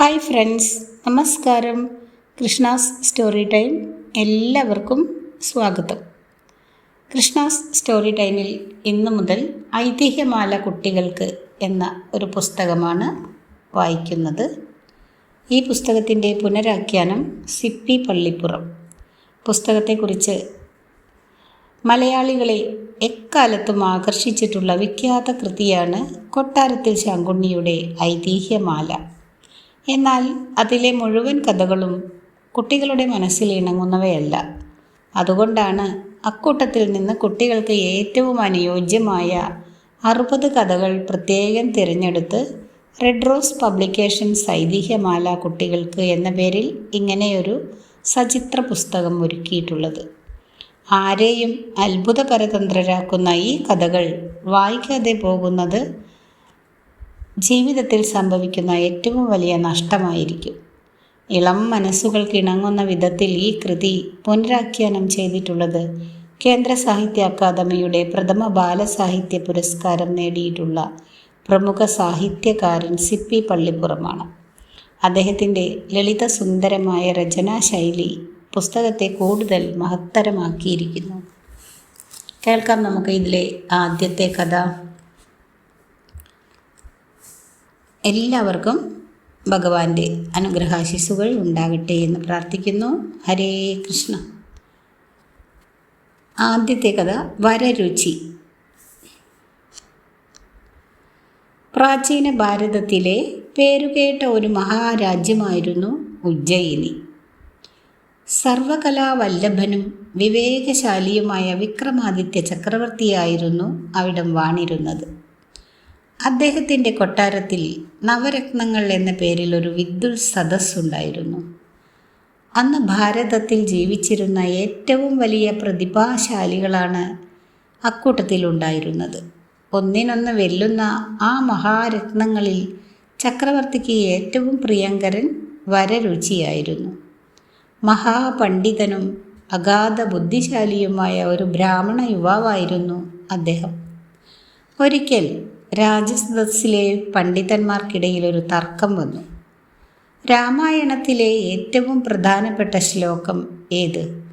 Hi friends നമസ്കാരം. Krishna's story time എല്ലാവർക്കും സ്വാഗതം. കൃഷ്ണാസ് സ്റ്റോറി ടൈമിൽ ഇന്നു മുതൽ ഐതിഹ്യമാല കുട്ടികൾക്ക് എന്ന ഒരു പുസ്തകമാണ് വായിക്കുന്നത്. ഈ പുസ്തകത്തിന്റെ പുനരാഖ്യാനം സിപ്പി പള്ളിപ്പുറം. പുസ്തകത്തെക്കുറിച്ച് മലയാളികളെ എക്കാലത്തും ആകർഷിച്ചിട്ടുള്ള വിഖ്യാത കൃതിയാണ് കൊട്ടാരത്തിൽ ശങ്കുണ്ണിയുടെ ഐതിഹ്യമാല. എന്നാൽ അതിലെ മുഴുവൻ കഥകളും കുട്ടികളുടെ മനസ്സിൽ ഇണങ്ങുന്നവയല്ല. അതുകൊണ്ടാണ് അക്കൂട്ടത്തിൽ നിന്ന് കുട്ടികൾക്ക് ഏറ്റവും അനുയോജ്യമായ അറുപത് കഥകൾ പ്രത്യേകം തിരഞ്ഞെടുത്ത് റെഡ് റോസ് പബ്ലിക്കേഷൻസ് ഐതിഹ്യമാല കുട്ടികൾക്ക് എന്ന പേരിൽ ഇങ്ങനെയൊരു സചിത്ര പുസ്തകം ഒരുക്കിയിട്ടുള്ളത്. ആരെയും അത്ഭുത പരതന്ത്രരാക്കുന്ന ഈ കഥകൾ വായിക്കാതെ പോകുന്നത് ജീവിതത്തിൽ സംഭവിക്കുന്ന ഏറ്റവും വലിയ നഷ്ടമായിരിക്കും. ഇളം മനസ്സുകൾക്ക് ഇണങ്ങുന്ന വിധത്തിൽ ഈ കൃതി പുനരാഖ്യാനം ചെയ്തിട്ടുള്ളത് കേന്ദ്ര സാഹിത്യ അക്കാദമിയുടെ പ്രഥമ ബാലസാഹിത്യ പുരസ്കാരം നേടിയിട്ടുള്ള പ്രമുഖ സാഹിത്യകാരൻ സിപ്പി പള്ളിപ്പുറമാണ്. അദ്ദേഹത്തിന്റെ ലളിത സുന്ദരമായ രചനാശൈലി പുസ്തകത്തെ കൂടുതൽ മഹത്തരമാക്കിയിരിക്കുന്നു. കേൾക്കാം നമുക്ക് ഇതിലെ ആദ്യത്തെ കഥ. എല്ലാവർക്കും ഭഗവാന്റെ അനുഗ്രഹാശിസുകൾ ഉണ്ടാകട്ടെ എന്ന് പ്രാർത്ഥിക്കുന്നു. ഹരേ കൃഷ്ണ. ആദ്യത്തെ കഥ വരരുചി. പ്രാചീന ഭാരതത്തിലെ പേരുകേട്ട ഒരു മഹാരാജ്യമായിരുന്നു ഉജ്ജയിനി. സർവകലാവല്ലഭനും വിവേകശാലിയുമായ വിക്രമാദിത്യ ചക്രവർത്തിയായിരുന്നു അവിടം വാണിരുന്നത്. അദ്ദേഹത്തിന്റെ കൊട്ടാരത്തിൽ നവരത്നങ്ങൾ എന്ന പേരിൽ ഒരു വിദ്യുൽ സദസ്സുണ്ടായിരുന്നു. അന്ന് ഭാരതത്തിൽ ജീവിച്ചിരുന്ന ഏറ്റവും വലിയ പ്രതിഭാശാലികളാണ് അക്കൂട്ടത്തിലുണ്ടായിരുന്നത് ഒന്നിനൊന്ന് വെല്ലുന്ന ആ മഹാരത്നങ്ങളിൽ ചക്രവർത്തിക്ക് ഏറ്റവും പ്രിയങ്കരൻ വരരുചിയായിരുന്നു. മഹാപണ്ഡിതനും അഗാധ ബുദ്ധിശാലിയുമായ ഒരു ബ്രാഹ്മണ യുവാവായിരുന്നു അദ്ദേഹം. ഒരിക്കൽ രാജസദസ്സിലെ പണ്ഡിതന്മാർക്കിടയിൽ ഒരു തർക്കം വന്നു. രാമായണത്തിലെ ഏറ്റവും പ്രധാനപ്പെട്ട ശ്ലോകം ഏത്?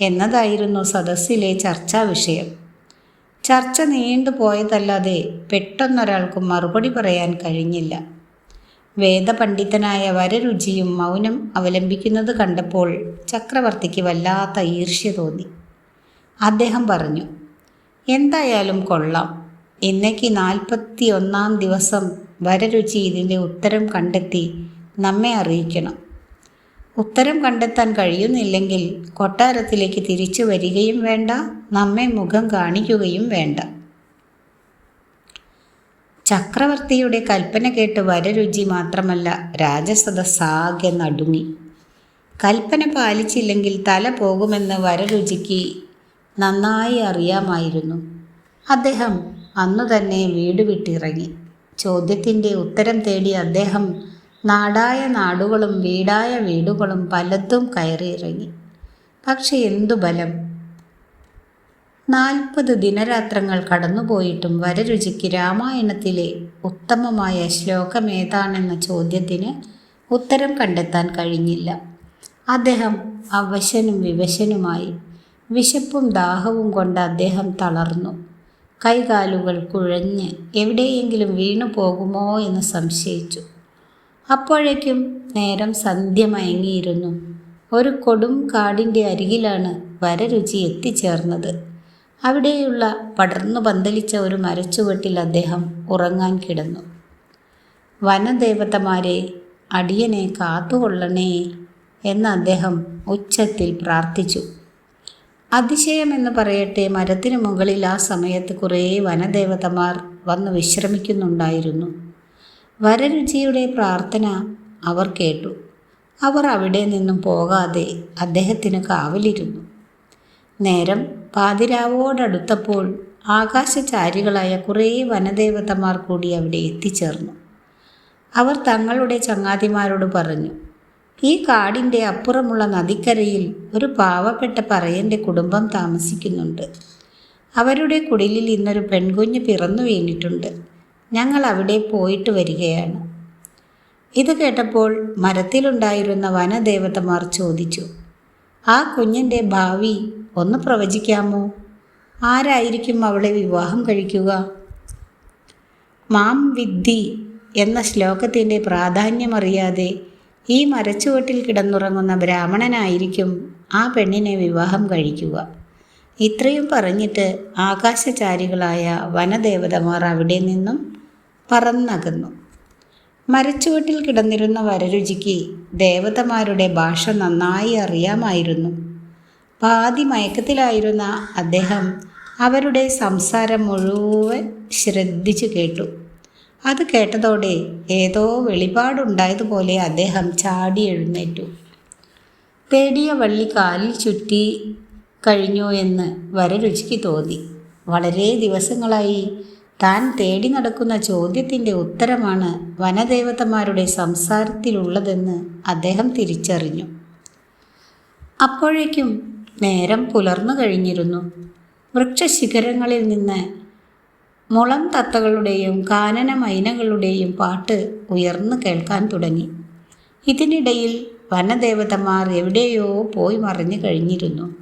എന്നതായിരുന്നു സദസ്സിലെ ചർച്ചാ വിഷയം. ചർച്ച നീണ്ടുപോയതല്ലാതെ പെട്ടെന്നൊരാൾക്കും മറുപടി പറയാൻ കഴിഞ്ഞില്ല. വേദപണ്ഡിതനായ വരരുചിയും മൗനം അവലംബിക്കുന്നത് കണ്ടപ്പോൾ ചക്രവർത്തിക്ക് വല്ലാത്ത ഈർഷ്യ തോന്നി. അദ്ദേഹം പറഞ്ഞു എന്തായാലും കൊള്ളാം. ഇന്നേക്ക് നാൽപ്പത്തി ഒന്നാം ദിവസം വരരുചി ഇതിന്റെ ഉത്തരം കണ്ടെത്തി നമ്മെ അറിയിക്കണം. ഉത്തരം കണ്ടെത്താൻ കഴിയുന്നില്ലെങ്കിൽ കൊട്ടാരത്തിലേക്ക് തിരിച്ചു വരികയും വേണ്ട നമ്മെ മുഖം കാണിക്കുകയും വേണ്ട. ചക്രവർത്തിയുടെ കൽപ്പന കേട്ട് വരരുചി മാത്രമല്ല രാജസദസ്സാകെ നടുങ്ങി. കൽപ്പന പാലിച്ചില്ലെങ്കിൽ തല പോകുമെന്ന് വരരുചിക്ക് നന്നായി അറിയാമായിരുന്നു. അദ്ദേഹം അന്നു തന്നെ വീട് വിട്ടിറങ്ങി. ചോദ്യത്തിന്റെ ഉത്തരം തേടി അദ്ദേഹം നാടായ നാടുകളും വീടായ വീടുകളും പലതും കയറിയിറങ്ങി. പക്ഷെ എന്തു ബലം? നാൽപ്പത് ദിനരാത്രങ്ങൾ കടന്നുപോയിട്ടും വരരുചിക്ക് രാമായണത്തിലെ ഉത്തമമായ ശ്ലോകം ഏതാണെന്ന ചോദ്യത്തിന് ഉത്തരം കണ്ടെത്താൻ കഴിഞ്ഞില്ല. അദ്ദേഹം അവശനും വിവശനുമായി. വിശപ്പും ദാഹവും കൊണ്ട് അദ്ദേഹം തളർന്നു. കൈകാലുകൾ കുഴഞ്ഞ് എവിടെയെങ്കിലും വീണു പോകുമോ എന്ന് സംശയിച്ചു. അപ്പോഴേക്കും നേരം സന്ധ്യ മയങ്ങിയിരുന്നു. ഒരു കൊടും കാടിന്റെ അരികിലാണ് വരരുചി എത്തിച്ചേർന്നത്. അവിടെയുള്ള പടർന്നു പന്തലിച്ച ഒരു മരച്ചുവട്ടിൽ അദ്ദേഹം ഉറങ്ങാൻ കിടന്നു. വനദേവതമാരെ അടിയനെ കാത്തുകൊള്ളണേ എന്ന് അദ്ദേഹം ഉച്ചത്തിൽ പ്രാർത്ഥിച്ചു. അതിശയമെന്ന് പറയട്ടെ മരത്തിനു മുകളിൽ ആ സമയത്ത് കുറേ വനദേവതമാർ വന്ന് വിശ്രമിക്കുന്നുണ്ടായിരുന്നു. വരരുചിയുടെ പ്രാർത്ഥന അവർ കേട്ടു. അവർ അവിടെ നിന്നും പോകാതെ അദ്ദേഹത്തിന് കാവലിരുന്നു. നേരം പാതിരാവോടടുത്തപ്പോൾ ആകാശചാരികളായ കുറേ വനദേവതമാർ കൂടി അവിടെ എത്തിച്ചേർന്നു. അവർ തങ്ങളുടെ ചങ്ങാതിമാരോട് പറഞ്ഞു ഈ കാടിന്റെ അപ്പുറമുള്ള നദിക്കരയിൽ ഒരു പാവപ്പെട്ട പറയന്റെ കുടുംബം താമസിക്കുന്നുണ്ട്. അവരുടെ കുടിലിൽ ഇന്നൊരു പെൺകുഞ്ഞ് പിറന്നു വീണിട്ടുണ്ട്. ഞങ്ങൾ അവിടെ പോയിട്ട് വരികയാണ്. ഇത് കേട്ടപ്പോൾ മരത്തിലുണ്ടായിരുന്ന വനദേവതമാർ ചോദിച്ചു ആ കുഞ്ഞിന്റെ ഭാവി ഒന്ന് പ്രവചിക്കാമോ? ആരായിരിക്കും അവളെ വിവാഹം കഴിക്കുക? മാം വിദ്ധി എന്ന ശ്ലോകത്തിന്റെ പ്രാധാന്യമറിയാതെ ഈ മരച്ചുവട്ടിൽ കിടന്നുറങ്ങുന്ന ബ്രാഹ്മണനായിരിക്കും ആ പെണ്ണിനെ വിവാഹം കഴിക്കുക. ഇത്രയും പറഞ്ഞിട്ട് ആകാശചാരികളായ വനദേവതമാർ അവിടെ നിന്നും പറന്നകന്നു. മരച്ചുവട്ടിൽ കിടന്നിരുന്ന വരരുചിക്ക് ദേവതമാരുടെ ഭാഷ നന്നായി അറിയാമായിരുന്നു. പാതി മയക്കത്തിലായിരുന്ന അദ്ദേഹം അവരുടെ സംസാരം മുഴുവൻ ശ്രദ്ധിച്ചു കേട്ടു. അത് കേട്ടതോടെ ഏതോ വെളിപാടുണ്ടായതുപോലെ അദ്ദേഹം ചാടി എഴുന്നേറ്റു. പേടിയ വള്ളി കാലിൽ ചുറ്റി കഴിഞ്ഞോ എന്ന് വരരുചിക്ക് തോന്നി. വളരെ ദിവസങ്ങളായി താൻ തേടി നടക്കുന്ന ചോദ്യത്തിന്റെ ഉത്തരമാണ് വനദേവതമാരുടെ സംസാരത്തിലുള്ളതെന്ന് അദ്ദേഹം തിരിച്ചറിഞ്ഞു. അപ്പോഴേക്കും നേരം പുലർന്നു കഴിഞ്ഞിരുന്നു. വൃക്ഷശിഖരങ്ങളിൽ നിന്ന് മുളം തത്തകളുടെയും കാനന മൈനകളുടെയും പാട്ട് ഉയർന്നു കേൾക്കാൻ തുടങ്ങി. ഇതിനിടയിൽ വനദേവതമാർ എവിടെയോ പോയി മറിഞ്ഞു കഴിഞ്ഞിരുന്നു.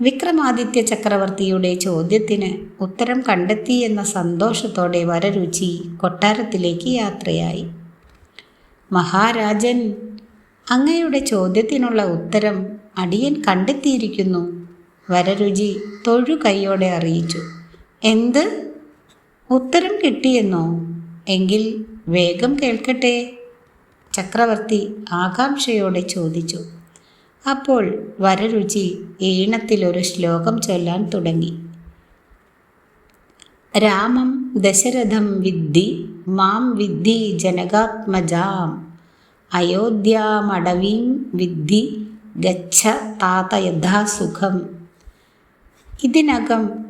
വിക്രമാദിത്യ ചക്രവർത്തിയുടെ ചോദ്യത്തിന് ഉത്തരം കണ്ടെത്തി എന്ന സന്തോഷത്തോടെ വരരുചി കൊട്ടാരത്തിലേക്ക് യാത്രയായി. മഹാരാജൻ അങ്ങയുടെ ചോദ്യത്തിനുള്ള ഉത്തരം അടിയൻ കണ്ടെത്തിയിരിക്കുന്നു വരരുചി തൊഴു കൈയോടെ അറിയിച്ചു. എന്ത്? ഉത്തരം കിട്ടിയെന്നോ? എങ്കിൽ വേഗം കേൾക്കട്ടെ. ചക്രവർത്തി ആകാംക്ഷയോടെ ചോദിച്ചു. അപ്പോൾ വരരുചി ഈണത്തിലൊരു ശ്ലോകം ചൊല്ലാൻ തുടങ്ങി. രാമം ദശരഥം വിദ്ധി മാം വിദ്ധി ജനകാത്മജാം. അയോധ്യാമടവീം വിദ്ധി ഗച്ഛ താത യഥാസുഖം ഇതിനകം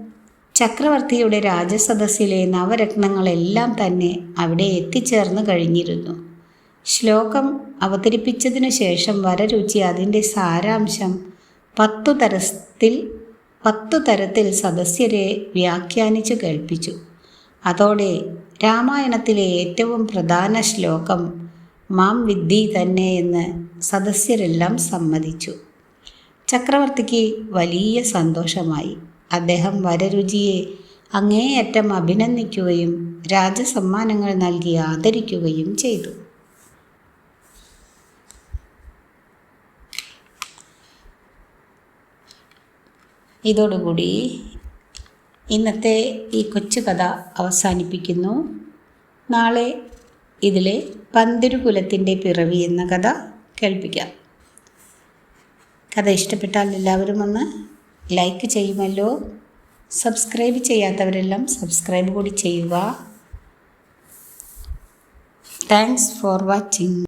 ചക്രവർത്തിയുടെ രാജസദസ്സിലെ നവരത്നങ്ങളെല്ലാം തന്നെ അവിടെ എത്തിച്ചേർന്ന് കഴിഞ്ഞിരുന്നു. ശ്ലോകം അവതരിപ്പിച്ചതിനു ശേഷം വരരുചി അതിന്റെ സാരാംശം പത്തു തരത്തിൽ പത്തു തരത്തിൽ സദസ്യരെ വ്യാഖ്യാനിച്ചു കേൾപ്പിച്ചു. അതോടെ രാമായണത്തിലെ ഏറ്റവും പ്രധാന ശ്ലോകം മാം വിദ്ധി തന്നെ എന്ന് സദസ്യരെല്ലാം സമ്മതിച്ചു. ചക്രവർത്തിക്ക് വലിയ സന്തോഷമായി. അദ്ദേഹം വരരുചിയെ അങ്ങേയറ്റം അഭിനന്ദിക്കുകയും രാജസമ്മാനങ്ങൾ നൽകി ആദരിക്കുകയും ചെയ്തു. ഇതോടുകൂടി ഇന്നത്തെ ഈ കൊച്ചു കഥ അവസാനിപ്പിക്കുന്നു. നാളെ ഇതിലെ പന്തിരുകുലത്തിന്റെ പിറവി എന്ന കഥ കേൾപ്പിക്കാം. കഥ ഇഷ്ടപ്പെട്ടാൽ എല്ലാവരും ഒന്ന് ലൈക്ക് ചെയ്യുമല്ലോ സബ്സ്ക്രൈബ് ചെയ്യാത്തവരെല്ലാം സബ്സ്ക്രൈബ് കൂടി ചെയ്യുക താങ്ക്സ് ഫോർ വാച്ചിങ്